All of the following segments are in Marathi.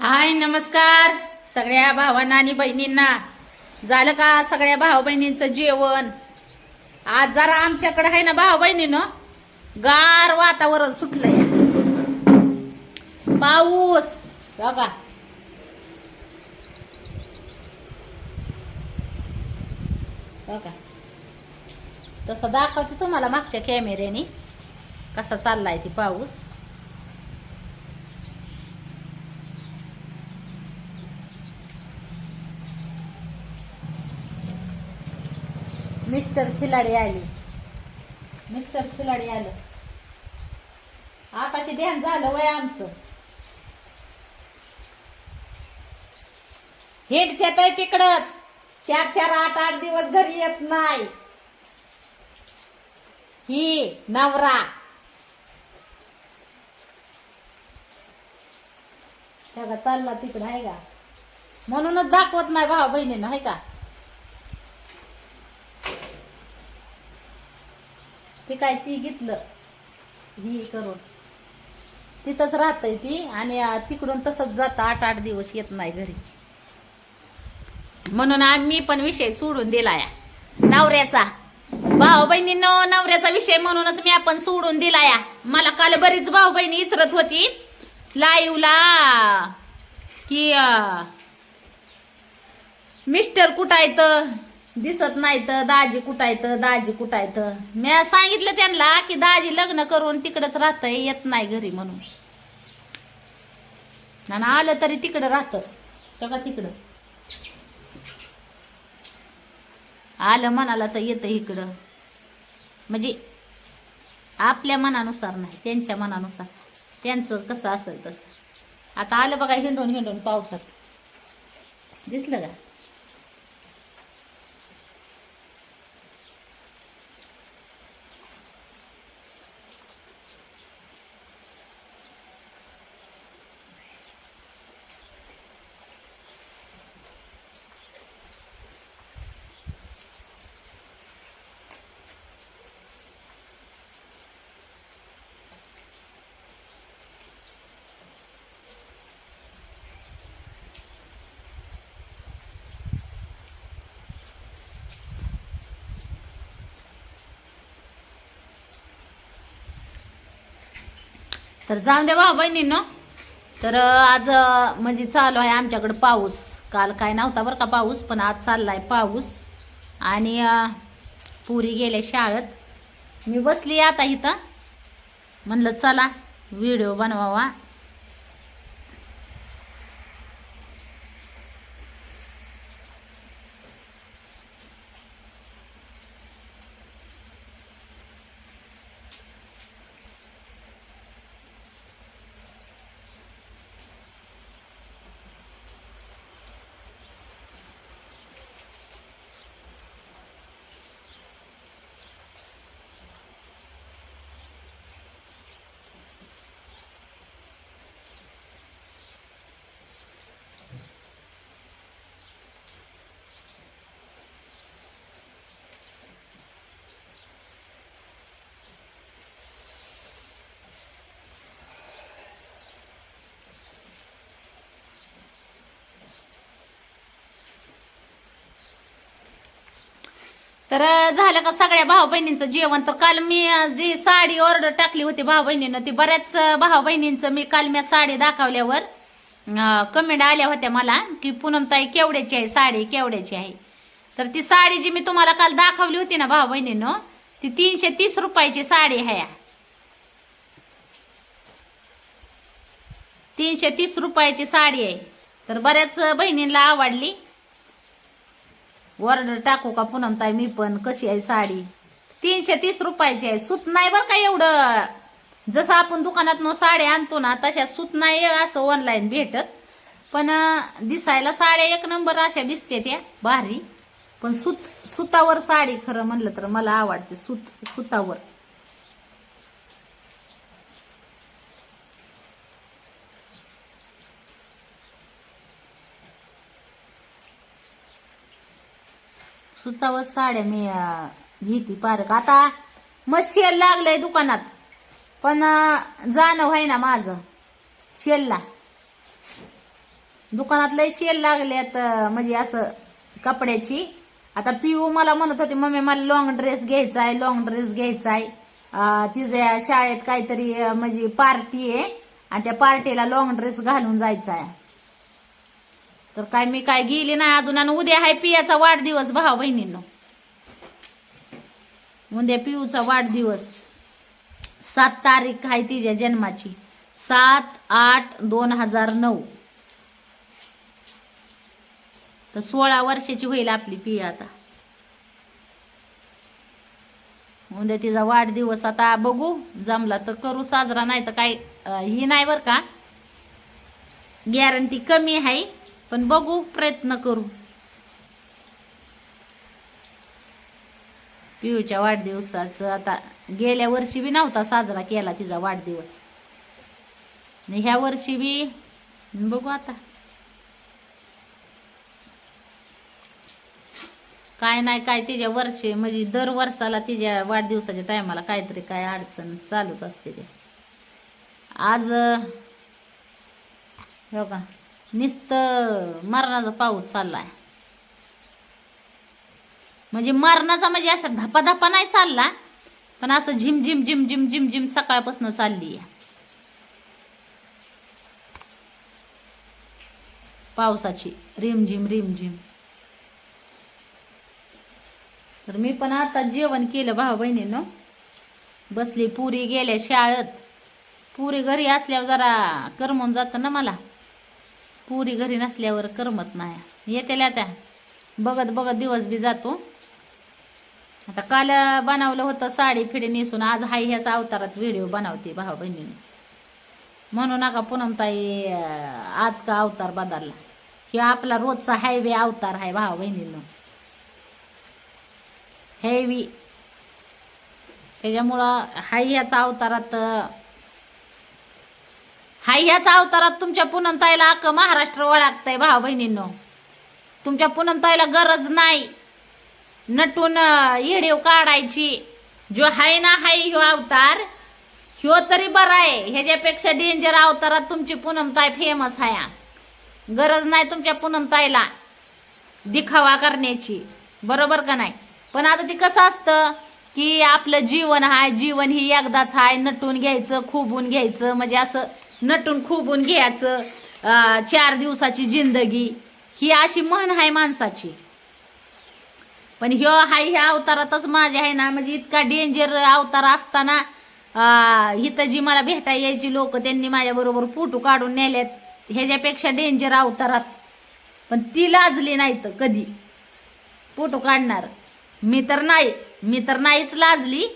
हाय नमस्कार सगळ्या भावांना आणि बहिणींना. झालं का सगळ्या भाऊ बहिणींचं जेवण? आज जरा आमच्याकडे आहे ना भाऊ बहिणीनं? गार वातावरण सुटलंय. पाऊस. बघा. बघा. तसं दाखवते तुम्हाला मागच्या कॅमेऱ्याने कसा चाललाय ती पाऊस. मिस्टर खिलाडी आली. मिस्टर खिलाडी आलं. आकाशी ध्यान झालं वय आमचं. हिंडत्यात आहे तिकडच. चार चार आठ आठ दिवस घरी येत नाही. ही नवरा. सगळं चालला तिकडं आहे का? म्हणूनच दाखवत नाही भाऊ बहिणीनं आहे का? ते काय ती घेतलं. ही करून. तिथंच राहतय ती आणि तिकडून तसंच जात. आठ आठ दिवस येत नाही घरी. म्हणून आम्ही पण विषय सोडून दिला या नवऱ्याचा. भाऊ बहिणीनं नवऱ्याचा विषय म्हणूनच मी आपण सोडून दिला या मला काल बरीच भाऊ बहिणी इचरत होती. लाईवला. की मिस्टर कुठं आहेत? दिसत नाही तर दाजी कुठायत दाजी कुठायत मी सांगितलं त्यांना की दाजी लग्न करून तिकडच राहतं येत नाही घरी म्हणून. आणि आलं तरी तिकडं राहत का तिकडं. आलं म्हणाला तर येतं इकडं. म्हणजे आपल्या मनानुसार नाही त्यांच्या मनानुसार. त्यांचं कसं असेल तसं. आता आलं बघा हिंडून हिंडून पावसात. दिसलं का? तर जाऊन द्या भाऊ बहिणींनो. तर आज म्हणजे चालू आहे आमच्याकडं पाऊस. काल काय नव्हता बरं का पाऊस पण आज चाललाय पाऊस. आणि पुरी गेल्या शाळेत. मी बसली आता इथं. म्हणलं चला व्हिडिओ बनवावा. तर झालं का सगळ्या भाऊ बहिणींचं जेवण? तर काल मी जी साडी ऑर्डर टाकली होती भाऊ बहिणीनं ती बऱ्याच भाऊ बहिणींचं मी काल मी साडी दाखवल्यावर कमेंट आल्या होत्या मला की पूनमताई केवड्याची आहे साडी? केवड्याची आहे? तर ती साडी जी मी तुम्हाला काल दाखवली होती ना भाऊ बहिणीनं ती तीनशे तीस रुपयाची साडी आहे. तीनशे तीस रुपयाची साडी आहे. तर बऱ्याच बहिणींना आवडली. ऑर्डर टाकू का पूनमताई मी पण. कशी आहे साडी? तीनशे तीस रुपयाची आहे. सूत नाही बरं का एवढं? जसं आपण दुकानात साड्या आणतो ना तशा सूत नाही असं ऑनलाईन भेटत. पण दिसायला साड्या एक नंबर अशा दिसते त्या भारी. पण सूत सुतावर साडी खरं म्हणलं तर मला आवडते सूत सुतावर. सुतावर साड्या मी घेते पारक. आता मग शेल लागलंय दुकानात पण जाणं व्हाय ना माझं शेलला. दुकानात लय शेल लागल्यात म्हणजे असं कपड्याची. आता पिऊ मला म्हणत होती मम्मी मला लॉंग ड्रेस घ्यायचा आहे लॉंग ड्रेस घ्यायचा आहे तिच्या शाळेत काहीतरी म्हणजे पार्टी आहे आणि त्या पार्टीला लॉंग ड्रेस घालून जायचा आहे तर काय मी काय गेली नाही अजून आणि उद्या आहे पियाचा वाढदिवस भाव बहिणींनो. उद्या पिऊचा वाढदिवस. सात तारीख आहे तिच्या जन्माची. सात आठ दोन हजार नऊ. तर सोळा वर्षाची होईल आपली पिया आता. उद्या तिचा वाढदिवस आता बघू. जमला तर करू साजरा नाही तर काय ही नाही बर का. गॅरंटी कमी आहे. पण बघू प्रयत्न करू. पियूच्या वाढदिवसाचं आता गेल्या वर्षी बी नव्हता साजरा केला तिचा वाढदिवस. आणि ह्या वर्षी बी बघू आता. काय नाही काय तिच्या वर्षी म्हणजे दर वर्षाला तिच्या वाढदिवसाच्या टायमाला काहीतरी काय अडचण चालूच असते ते. आज हो का? नुसतं मरणाचा पाऊस चाललाय. म्हणजे मरणाचा म्हणजे अशा धपा धपा नाही चालला पण असं झिम झिम झिम झिम झिम झिम सकाळपासून चालली आहे पावसाची रिमझिम रिमझिम तर मी पण आता जेवण केलं भाऊ बहिणीनं. बसली पुरी गेल्या शाळेत. पुरी घरी असल्यावर जरा करमून जातं ना मला. पुरी घरी नसल्यावर करमत नाही. येतेल्या त्या. बघत बघत दिवस बी जातो. आता काल बनवलं होतं साडी फिडी नेसून आज हाय ह्याच अवतारात व्हिडिओ बनवते भाऊ बहिणीने. म्हणू नका पूनमताई आज का अवतार बदलला? हे आपला रोजचा हायवे अवतार आहे भाऊ बहिणीनं. हेवी त्याच्यामुळं हाय ह्याचा अवतारात हा हाय ह्याचा अवतारात तुमच्या पूनमताईला अख्ख महाराष्ट्र ओळखतंय भाऊ बहिणींनो. तुमच्या पूनमताईला गरज नाही. नटून येडीव काढायची. जो हाय ना हाय ह्यो अवतार ह्यो तरी बरा आहे. ह्याच्यापेक्षा डेंजर अवतारात तुमची पूनमताई फेमस आहे गरज नाही तुमच्या पूनमताईला दिखावा करण्याची. बरोबर का नाही? पण आता ते कसं असतं की आपलं जीवन आहे जीवन ही एकदाच आहे नटून घ्यायचं खुबून घ्यायचं. म्हणजे असं नटून खुबून घ्यायचं चार दिवसाची जिंदगी. ही अशी म्हण आहे माणसाची. पण ह्यो हाय ह्या अवतारातच माझ्या आहे ना म्हणजे इतका डेंजर अवतार असताना इथं जी मला भेटा यायची लोक त्यांनी माझ्याबरोबर फोटो काढून नेल्यात. ह्याच्यापेक्षा डेंजर अवतारात. पण ती लाजली नाही तर कधी. फोटो काढणार. मी तर नाही मी तर नाहीच लाजली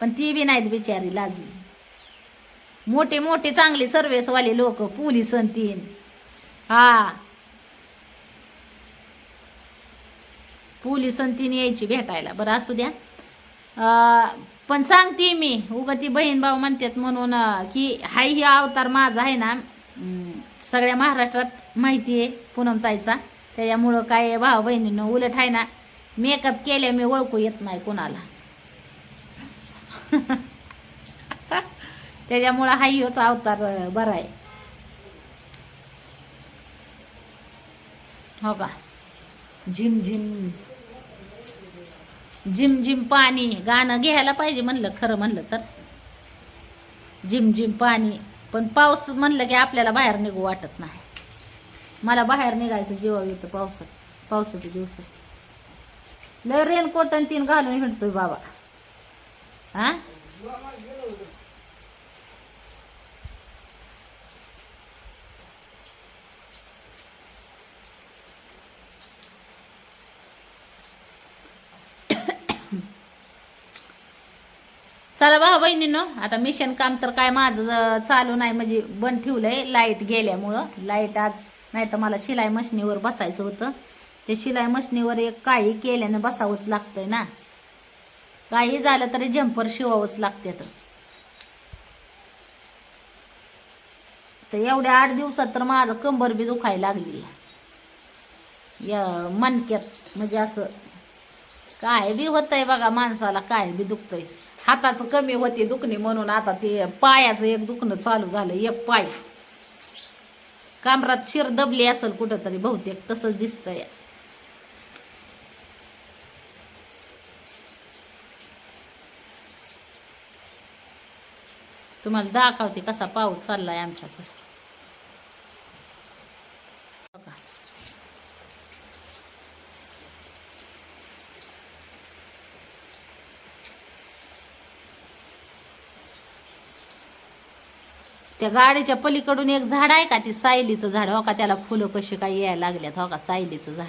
पण ती बी नाहीत बिचारी लाजली. मोठे मोठे चांगले सर्व्हिसवाले लोक पोलीस अन तीन. हा. पोलीस अन तीन यायची भेटायला. बरं असू द्या. पण सांगते मी उगा ती बहीण भाऊ म्हणतात म्हणून की हाय ही अवतार माझा आहे ना सगळ्या महाराष्ट्रात माहिती आहे पूनमताईचा त्याच्यामुळं काय भाऊ बहिणीनं उलट आहे ना मेकअप केल्या मी ओळखू येत नाही कोणाला. त्याच्यामुळं हाय ह्योचा अवतार बरा आहे. हो का? झिम झिम. झिम झिम पाणी. गाणं घ्यायला पाहिजे म्हणलं खरं म्हणलं तर. झिम झिम पाणी. पण पाऊस म्हणलं की आपल्याला बाहेर निघू वाटत नाही. मला बाहेर निघायचं जीवा येतं पावसात पावसाच्या दिवसात. लय रेनकोट आणि तीन घालून हिंडतोय बाबा. हा चला भाऊ बहिणीनो आता मिशन काम तर काय माझं चालू नाही. म्हणजे बंद ठेवलंय लाइट गेल्यामुळं. लाइट आज नाही तर मला शिलाई मशनीवर बसायचं होतं. ते शिलाई मशनीवर एक काही केल्यानं बसावंच लागतंय ना. काही झालं तरी जम्पर शिवावंच लागते तर तर एवढ्या आठ दिवसात तर माझं कंबर बी दुखायला लागली या मनक्यात म्हणजे असं काय बी होतंय बघा माणसाला काय बी दुखतंय. हाताचं कमी होते दुखणे म्हणून आता ते पायाचं एक दुखणं चालू झालं एक पाय. कामरात शिर दबली असेल कुठं तरी बहुतेक तसंच दिसतंय. तुम्हाला दाखवते कसा पाऊस चाललाय आमच्याकडे. त्या गाडीच्या पलीकडून एक झाड आहे का? ती सायलीचं झाड. हो का? त्याला फुलं कशी काय यायला लागल्यात? हो का? सायलीचं झाड.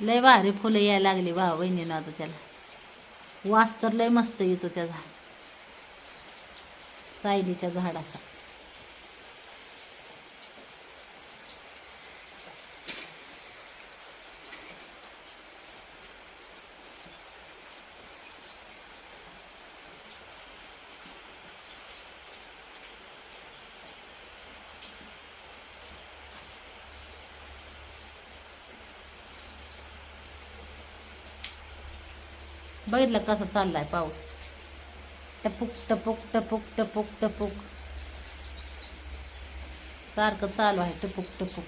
लय भारी फुलं यायला लागली भाऊ बहिणीनं आता त्याला. वास तर लय मस्त येतो त्या झाड. सायलीच्या झाडाचा. बघितलं कसं आहे पाऊस. टपुक टपुक टपुक टपुक टपुक. सारखं चालू आहे टपुक टपुक.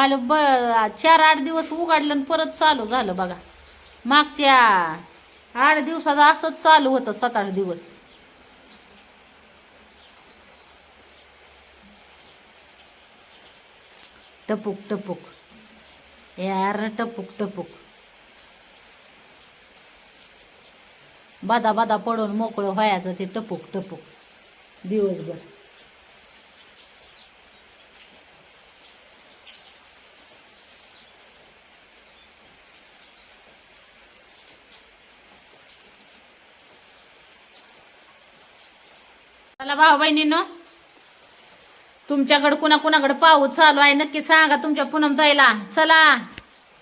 काल ब चार आठ दिवस उघडलं आणि परत चालू झालं बघा. मागच्या आठ दिवसाचं असंच चालू होतं सात आठ दिवस. टपुक टपुक. यार टपुक टपुक. बादा बादा पडून मोकळं व्हायचं ते टपुक टपुक. दिवसभर. चला भाऊ बहिणीनो? तुमच्याकडे कुणा कुणाकडे पाऊस चालू आहे नक्की सांगा तुमच्या पुनम ताईला. चला.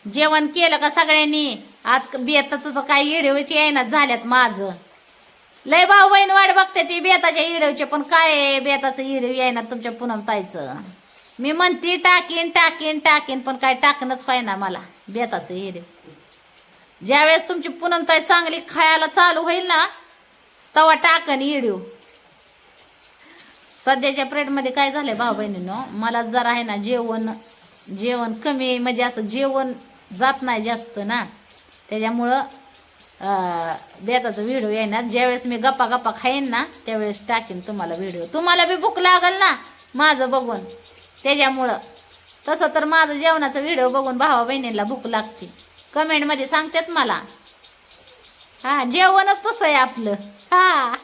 जेवण केलं का सगळ्यांनी? आज बेताचं काही येडवेची आहे ना झाल्यात माझं. लय भाऊ बहीण वाट बघते ती बेताच्या इडवचे पण काय बेताचं इडव आहे ना तुमच्या पुनम ताईचं? मी म्हणते टाकीन टाकीन टाकीन पण काय टाकणच पाहिजे ना मला बेताचं इडव ज्यावेळेस तुमची पुनम ताई चांगली खायला चालू होईल ना तवा टाकन इडव सध्याच्या प्रेडमध्ये काय झालंय भाऊ बहिणीनो? मला जरा आहे ना जेवण जेवण कमी म्हणजे असं जेवण जात नाही जास्त ना. त्याच्यामुळं बेताचा व्हिडिओ येणार ज्यावेळेस मी गप्पा गप्पा खाईन ना त्यावेळेस टाकीन तुम्हाला व्हिडिओ तुम्हाला बी भूक लागल ना माझं बघून. त्याच्यामुळं तसं तर माझं जेवणाचा व्हिडिओ बघून भावा बहिणीला भूक लागते. कमेंटमध्ये सांगतात मला. हा जेवणच तसं आहे आपलं. हा.